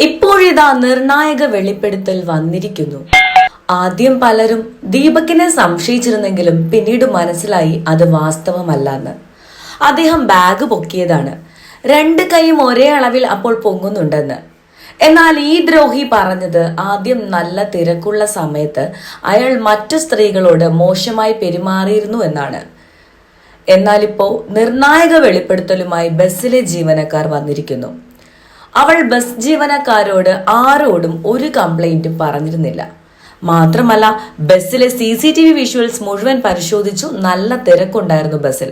ഇപ്പോഴിതാ നിർണായക വെളിപ്പെടുത്തൽ വന്നിരിക്കുന്നു. ആദ്യം പലരും ദീപകിനെ സംശയിച്ചിരുന്നെങ്കിലും പിന്നീട് മനസ്സിലായി അത് വാസ്തവമല്ലെന്ന്. അദ്ദേഹം ബാഗ് പൊക്കിയതാണ്. രണ്ട് കൈയും ഒരേ അളവിൽ അപ്പോൾ പൊങ്ങുന്നുണ്ടെന്ന്. എന്നാൽ ഈ ദ്രോഹി പറഞ്ഞത് ആദ്യം നല്ല തിരക്കുള്ള സമയത്ത് അയാൾ മറ്റു സ്ത്രീകളോട് മോശമായി പെരുമാറിയിരുന്നു എന്നാണ്. എന്നാൽ ഇപ്പോൾ നിർണായക വെളിപ്പെടുത്തലുമായി ബസ്സിലെ ജീവനക്കാർ വന്നിരിക്കുന്നു. അവൾ ബസ് ജീവനക്കാരോട് ആരോടും ഒരു കംപ്ലൈന്റും പറഞ്ഞിരുന്നില്ല. മാത്രമല്ല ബസ്സിലെ C C T V visuals മുഴുവൻ പരിശോധിച്ചു നല്ല തിരക്കുണ്ടായിരുന്നു ബസ്സിൽ.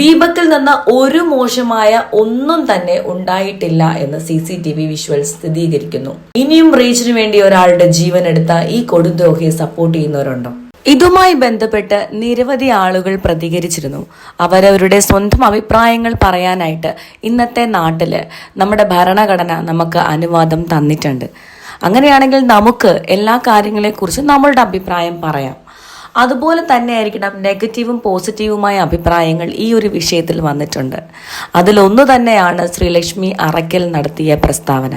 ദീപക്കിൽ നിന്ന് ഒരു മോശമായ ഒന്നും തന്നെ ഉണ്ടായിട്ടില്ല എന്ന് C C T V visuals സ്ഥിരീകരിക്കുന്നു. ഇനിയും റീച്ചിന് വേണ്ടി ഒരാളുടെ ജീവൻ എടുത്ത ഈ കൊടുദ്രോഹിയെ സപ്പോർട്ട് ചെയ്യുന്നവരുണ്ടോ? ഇതുമായി ബന്ധപ്പെട്ട് നിരവധി ആളുകൾ പ്രതികരിച്ചിരുന്നു. അവരവരുടെ സ്വന്തം അഭിപ്രായങ്ങൾ പറയാനായിട്ട് ഇന്നത്തെ നാട്ടിൽ നമ്മുടെ ഭരണഘടന നമുക്ക് അനുവാദം തന്നിട്ടുണ്ട്. അങ്ങനെയാണെങ്കിൽ നമുക്ക് എല്ലാ കാര്യങ്ങളെക്കുറിച്ചും നമ്മളുടെ അഭിപ്രായം പറയാം. അതുപോലെ തന്നെ ആയിരിക്കണം നെഗറ്റീവും പോസിറ്റീവുമായ അഭിപ്രായങ്ങൾ ഈ ഒരു വിഷയത്തിൽ വന്നിട്ടുണ്ട്. അതിലൊന്നു തന്നെയാണ് ശ്രീലക്ഷ്മി അറയ്ക്കൽ നടത്തിയ പ്രസ്താവന.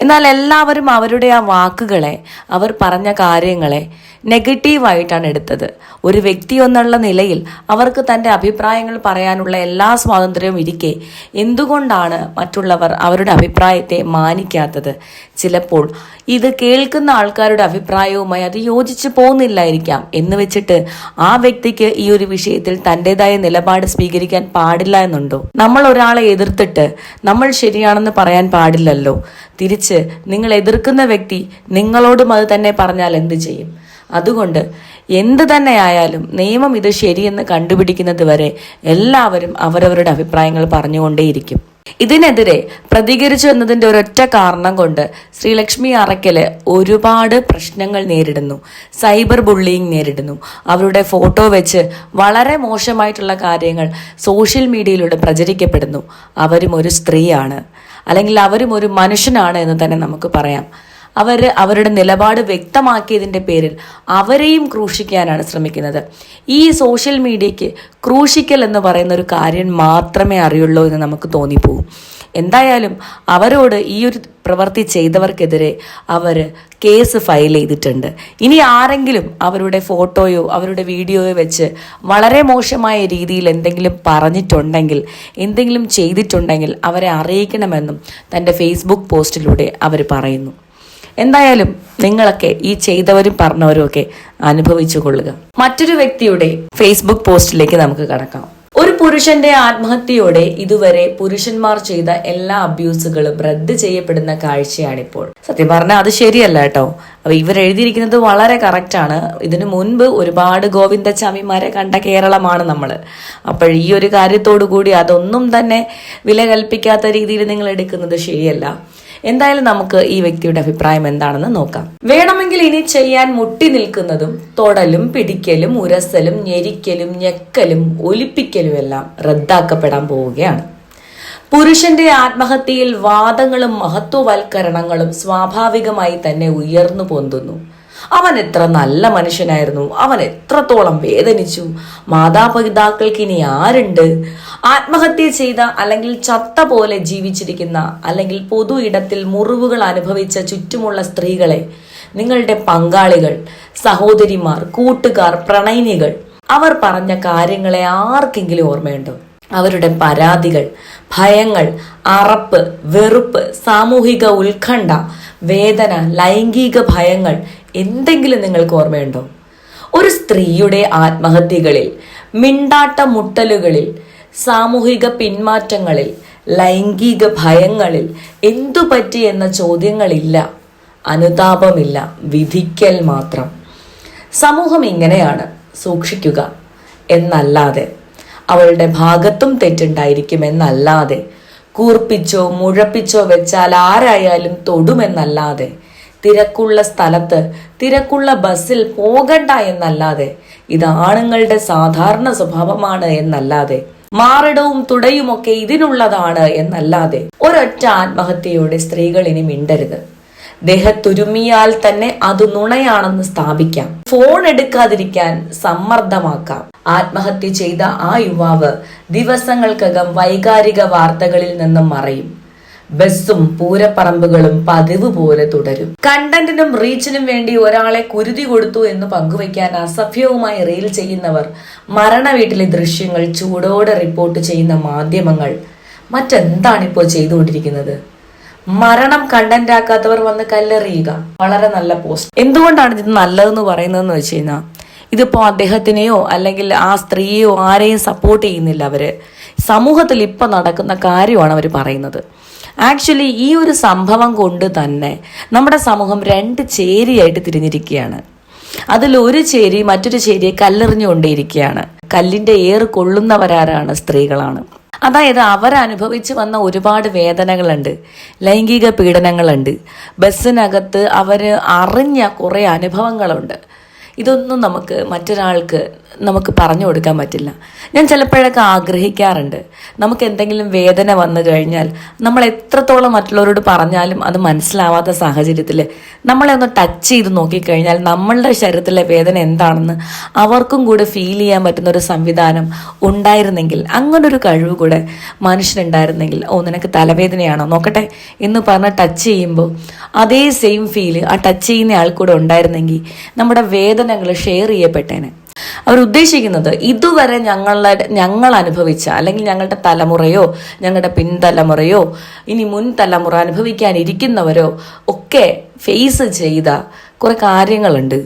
എന്നാൽ എല്ലാവരും അവരുടെ ആ വാക്കുകളെ അവർ പറഞ്ഞ കാര്യങ്ങളെ നെഗറ്റീവായിട്ടാണ് എടുത്തത്. ഒരു വ്യക്തി എന്നുള്ള നിലയിൽ അവർക്ക് തന്റെ അഭിപ്രായങ്ങൾ പറയാനുള്ള എല്ലാ സ്വാതന്ത്ര്യവും ഇരിക്കെ. എന്തുകൊണ്ടാണ് മറ്റുള്ളവർ അവരുടെ അഭിപ്രായത്തെ മാനിക്കാത്തത്? ചിലപ്പോൾ ഇത് കേൾക്കുന്ന ആൾക്കാരുടെ അഭിപ്രായവുമായി അത് യോജിച്ചു പോകുന്നില്ലായിരിക്കാം എന്ന് വെച്ചിട്ട് ആ വ്യക്തിക്ക് ഈ ഒരു വിഷയത്തിൽ തന്റെതായ നിലപാട് സ്വീകരിക്കാൻ പാടില്ല എന്നുണ്ടോ? നമ്മൾ ഒരാളെ എതിർത്തിട്ട് നമ്മൾ ശരിയാണെന്ന് പറയാൻ പാടില്ലല്ലോ. തിരിച്ച് നിങ്ങൾ എതിർക്കുന്ന വ്യക്തി നിങ്ങളോടും അത് തന്നെ പറഞ്ഞാൽ എന്ത് ചെയ്യും? അതുകൊണ്ട് എന്ത് തന്നെയായാലും നിയമം ഇത് ശരിയെന്ന് കണ്ടുപിടിക്കുന്നത് വരെ എല്ലാവരും അവരവരുടെ അഭിപ്രായങ്ങൾ പറഞ്ഞുകൊണ്ടേയിരിക്കും. ഇതിനെതിരെ പ്രതികരിച്ചു എന്നതിന്റെ ഒരൊറ്റ കാരണം കൊണ്ട് ശ്രീലക്ഷ്മി അറയ്ക്കൽ ഒരുപാട് പ്രശ്നങ്ങൾ നേരിടുന്നു. സൈബർ ബുള്ളിയിങ് നേരിടുന്നു. അവരുടെ ഫോട്ടോ വെച്ച് വളരെ മോശമായിട്ടുള്ള കാര്യങ്ങൾ സോഷ്യൽ മീഡിയയിലൂടെ പ്രചരിക്കപ്പെടുന്നു. അവരും ഒരു സ്ത്രീയാണ്. അല്ലെങ്കിൽ അവരും ഒരു മനുഷ്യനാണ് എന്ന് തന്നെ നമുക്ക് പറയാം. അവർ അവരുടെ നിലപാട് വ്യക്തമാക്കിയതിന്റെ പേരിൽ അവരെയും ക്രൂശിക്കാനാണ് ശ്രമിക്കുന്നത്. ഈ സോഷ്യൽ മീഡിയയ്ക്ക് ക്രൂശിക്കൽ എന്ന് പറയുന്ന ഒരു കാര്യം മാത്രമേ അറിയുള്ളൂ എന്ന് നമുക്ക് തോന്നിപ്പോകും. എന്തായാലും അവരോട് ഈ ഒരു പ്രവൃത്തി ചെയ്തവർക്കെതിരെ അവർ കേസ് ഫയൽ ചെയ്തിട്ടുണ്ട്. ഇനി ആരെങ്കിലും അവരുടെ ഫോട്ടോയോ അവരുടെ വീഡിയോയോ വെച്ച് വളരെ മോശമായ രീതിയിൽ എന്തെങ്കിലും പറഞ്ഞിട്ടുണ്ടെങ്കിൽ എന്തെങ്കിലും ചെയ്തിട്ടുണ്ടെങ്കിൽ അവരെ അറിയിക്കണമെന്നും തന്റെ ഫേസ്ബുക്ക് പോസ്റ്റിലൂടെ അവർ പറയുന്നു. എന്തായാലും നിങ്ങളൊക്കെ ഈ ചെയ്തവരും പറഞ്ഞവരും ഒക്കെ അനുഭവിച്ചു കൊള്ളുക. മറ്റൊരു വ്യക്തിയുടെ ഫേസ്ബുക്ക് പോസ്റ്റിലേക്ക് നമുക്ക് കടക്കാം. ഒരു പുരുഷന്റെ ആത്മഹത്യയോടെ ഇതുവരെ പുരുഷന്മാർ ചെയ്ത എല്ലാ അബ്യൂസുകളും റദ്ദ് ചെയ്യപ്പെടുന്ന കാഴ്ചയാണിപ്പോൾ. സത്യം പറഞ്ഞാൽ അത് ശരിയല്ല കേട്ടോ. അപ്പൊ ഇവർ എഴുതിയിരിക്കുന്നത് വളരെ കറക്റ്റാണ് ഇതിനു മുൻപ് ഒരുപാട് ഗോവിന്ദച്ചാമിമാരെ കണ്ട കേരളമാണ് നമ്മൾ അപ്പോൾ ഈ ഒരു കാര്യത്തോടു കൂടി അതൊന്നും തന്നെ വില കൽപ്പിക്കാത്ത രീതിയിൽ നിങ്ങൾ എടുക്കുന്നത് ശരിയല്ല. എന്തായാലും നമുക്ക് ഈ വ്യക്തിയുടെ അഭിപ്രായം എന്താണെന്ന് നോക്കാം. വേണമെങ്കിൽ ഇനി ചെയ്യാൻ മുട്ടി നിൽക്കുന്നതും തൊടലും പിടിക്കലും ഉരസലും ഞെരിക്കലും ഞെക്കലും ഒലിപ്പിക്കലും എല്ലാം റദ്ദാക്കപ്പെടാൻ പോവുകയാണ്. പുരുഷന്റെ ആത്മഹത്യയിൽ വാദങ്ങളും മഹത്വവൽക്കരണങ്ങളും സ്വാഭാവികമായി തന്നെ ഉയർന്നു പൊന്തുന്നു. അവൻ എത്ര നല്ല മനുഷ്യനായിരുന്നു. അവൻ എത്രത്തോളം വേദനിച്ചു. മാതാപിതാക്കൾക്ക് ഇനി ആരുണ്ട്? ആത്മഹത്യ ചെയ്ത അല്ലെങ്കിൽ ചത്ത പോലെ ജീവിച്ചിരിക്കുന്ന അല്ലെങ്കിൽ പൊതു ഇടത്തിൽ മുറിവുകൾ അനുഭവിച്ച ചുറ്റുമുള്ള സ്ത്രീകളെ നിങ്ങളുടെ പങ്കാളികൾ സഹോദരിമാർ കൂട്ടുകാർ പ്രണയിനികൾ അവർ പറഞ്ഞ കാര്യങ്ങളെ ആർക്കെങ്കിലും ഓർമ്മയുണ്ടോ? അവരുടെ പരാതികൾ ഭയങ്ങൾ അറപ്പ് വെറുപ്പ് സാമൂഹിക ഉത്കണ്ഠ വേദന ലൈംഗിക ഭയങ്ങൾ എന്തെങ്കിലും നിങ്ങൾക്ക് ഓർമ്മയുണ്ടോ? ഒരു സ്ത്രീയുടെ ആത്മഹത്യകളിൽ മിണ്ടാട്ട മുട്ടലുകളിൽ സാമൂഹിക പിന്മാറ്റങ്ങളിൽ ലൈംഗിക ഭയങ്ങളിൽ എന്തു പറ്റി എന്ന ചോദ്യങ്ങളില്ല. അനുതാപമില്ല വിധിക്കൽ മാത്രം. സമൂഹം ഇങ്ങനെയാണ് സൂക്ഷിക്കുക എന്നല്ലാതെ അവളുടെ ഭാഗത്തും തെറ്റുണ്ടായിരിക്കുമെന്നല്ലാതെ കൂർപ്പിച്ചോ മുഴപ്പിച്ചോ വെച്ചാൽ ആരായാലും തൊടുമെന്നല്ലാതെ തിരക്കുള്ള സ്ഥലത്ത് തിരക്കുള്ള ബസ്സിൽ പോകണ്ട എന്നല്ലാതെ ഇത് ആണുങ്ങളുടെ സാധാരണ സ്വഭാവമാണ് എന്നല്ലാതെ മാറിടവും തുടയുമൊക്കെ ഇതിനുള്ളതാണ് എന്നല്ലാതെ ഒരൊറ്റ ആത്മഹത്യയോടെ സ്ത്രീകൾ ഇനി മിണ്ടരുത്. ദേഹത്തുരുമിയാൽ തന്നെ അത് നുണയാണെന്ന് സ്ഥാപിക്കാം. ഫോൺ എടുക്കാതിരിക്കാൻ സമ്മർദ്ദമാക്കാം. ആത്മഹത്യ ചെയ്ത ആ യുവാവ് ദിവസങ്ങൾക്കകം വൈകാരിക വാർത്തകളിൽ നിന്നും മറയും. ബസ്സും പൂരപ്പറമ്പുകളും പതിവ് പോലെ തുടരും. കണ്ടന്റിനും റീച്ചിനും വേണ്ടി ഒരാളെ കുരുതി കൊടുത്തു എന്ന് പങ്കുവയ്ക്കാൻ അസഭ്യവുമായി റീൽ ചെയ്യുന്നവർ മരണ വീട്ടിലെ ദൃശ്യങ്ങൾ ചൂടോടെ റിപ്പോർട്ട് ചെയ്യുന്ന മാധ്യമങ്ങൾ. മറ്റെന്താണിപ്പോൾ ചെയ്തുകൊണ്ടിരിക്കുന്നത്? മരണം കണ്ടന്റ് ആക്കാത്തവർ വന്ന് കല്ലെറിയുക. വളരെ നല്ല പോസ്റ്റ്. എന്തുകൊണ്ടാണ് ഇത് നല്ലതെന്ന് പറയുന്നതെന്ന് വെച്ച് കഴിഞ്ഞാൽ ഇതിപ്പോൾ അദ്ദേഹത്തിനെയോ അല്ലെങ്കിൽ ആ സ്ത്രീയെയോ ആരെയും സപ്പോർട്ട് ചെയ്യുന്നില്ല അവർ. സമൂഹത്തിൽ ഇപ്പം നടക്കുന്ന കാര്യമാണ് അവർ പറയുന്നത്. ആക്ച്വലി ഈ ഒരു സംഭവം കൊണ്ട് തന്നെ നമ്മുടെ സമൂഹം രണ്ട് ചേരിയായിട്ട് തിരിഞ്ഞിരിക്കുകയാണ്. അതിൽ ഒരു ചേരി മറ്റൊരു ചേരിയെ കല്ലെറിഞ്ഞുകൊണ്ടേയിരിക്കുകയാണ്. കല്ലിന്റെ ഏറ് കൊള്ളുന്നവരാരാണ് സ്ത്രീകളാണ്. അതായത് അവരനുഭവിച്ച് വന്ന ഒരുപാട് വേദനകളുണ്ട്. ലൈംഗിക പീഡനങ്ങളുണ്ട്. ബസ്സിനകത്ത് അവർ അറിഞ്ഞ കുറേ അനുഭവങ്ങളുണ്ട്. ഇതൊന്നും നമുക്ക് മറ്റൊരാൾക്ക് നമുക്ക് പറഞ്ഞു കൊടുക്കാൻ പറ്റില്ല. ഞാൻ ചിലപ്പോഴൊക്കെ ആഗ്രഹിക്കാറുണ്ട്. നമുക്ക് എന്തെങ്കിലും വേദന വന്നു കഴിഞ്ഞാൽ നമ്മൾ എത്രത്തോളം മറ്റുള്ളവരോട് പറഞ്ഞാലും അത് മനസ്സിലാവാത്ത സാഹചര്യത്തിൽ നമ്മളെ ഒന്ന് ടച്ച് ചെയ്ത് നോക്കിക്കഴിഞ്ഞാൽ നമ്മളുടെ ശരീരത്തിലെ വേദന എന്താണെന്ന് അവർക്കും കൂടെ ഫീൽ ചെയ്യാൻ പറ്റുന്ന ഒരു സംവിധാനം ഉണ്ടായിരുന്നെങ്കിൽ അങ്ങനൊരു കഴിവ് കൂടെ മനുഷ്യനുണ്ടായിരുന്നെങ്കിൽ ഓ നിനക്ക് തലവേദനയാണോ? നോക്കട്ടെ. എന്ന് പറഞ്ഞ് ടച്ച് ചെയ്യുമ്പോൾ അതേ സെയിം ഫീൽ ആ ടച്ച് ചെയ്യുന്ന ആൾക്കൂടെ കൂടെ ഉണ്ടായിരുന്നെങ്കിൽ നമ്മുടെ വേദനകൾ ഷെയർ ചെയ്യപ്പെട്ടേനെ. അവർ ഉദ്ദേശിക്കുന്നത് ഇതുവരെ ഞങ്ങളുടെ ഞങ്ങൾ അനുഭവിച്ച അല്ലെങ്കിൽ ഞങ്ങളുടെ തലമുറയോ ഞങ്ങളുടെ പിൻതലമുറയോ ഇനി മുൻ തലമുറ അനുഭവിക്കാനിരിക്കുന്നവരോ ഒക്കെ ഫേസ് ചെയ്ത കുറെ കാര്യങ്ങളുണ്ട്.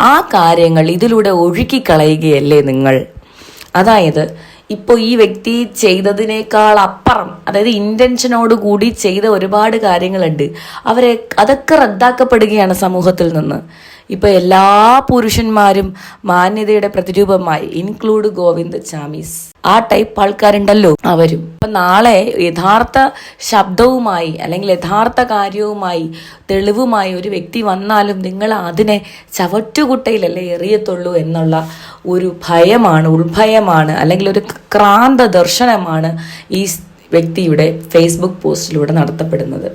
ആ കാര്യങ്ങൾ ഇതിലൂടെ ഒഴുക്കിക്കളയുകയല്ലേ നിങ്ങൾ? അതായത് ഇപ്പോൾ ഈ വ്യക്തി ചെയ്തതിനേക്കാൾ അപ്പുറം അതായത് ഇന്റൻഷനോട് കൂടി ചെയ്ത ഒരുപാട് കാര്യങ്ങളുണ്ട്. അവരെ അതൊക്കെ റദ്ദാക്കപ്പെടുകയാണ് സമൂഹത്തിൽ നിന്ന്. ഇപ്പൊ എല്ലാ പുരുഷന്മാരും മാന്യതയുടെ പ്രതിരൂപമായി ഇൻക്ലൂഡ് ഗോവിന്ദ് ചാമീസ്. ആ ടൈപ്പ് ആൾക്കാരുണ്ടല്ലോ അവരും. അപ്പൊ നാളെ യഥാർത്ഥ ശബ്ദവുമായി അല്ലെങ്കിൽ യഥാർത്ഥ കാര്യവുമായി തെളിവുമായി ഒരു വ്യക്തി വന്നാലും നിങ്ങൾ അതിനെ ചവറ്റുകുട്ടയിലല്ലേ എറിയത്തുള്ളൂ എന്നുള്ള ഒരു ഭയമാണ് ഉൾഭയമാണ് അല്ലെങ്കിൽ ഒരു ക്രാന്ത ദർശനമാണ് ഈ വ്യക്തിയുടെ ഫേസ്ബുക്ക് പോസ്റ്റിലൂടെ നടത്തപ്പെടുന്നത്.